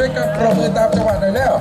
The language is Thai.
ช่วยกันปรบมินตามจังหวะหน่อยแล้ว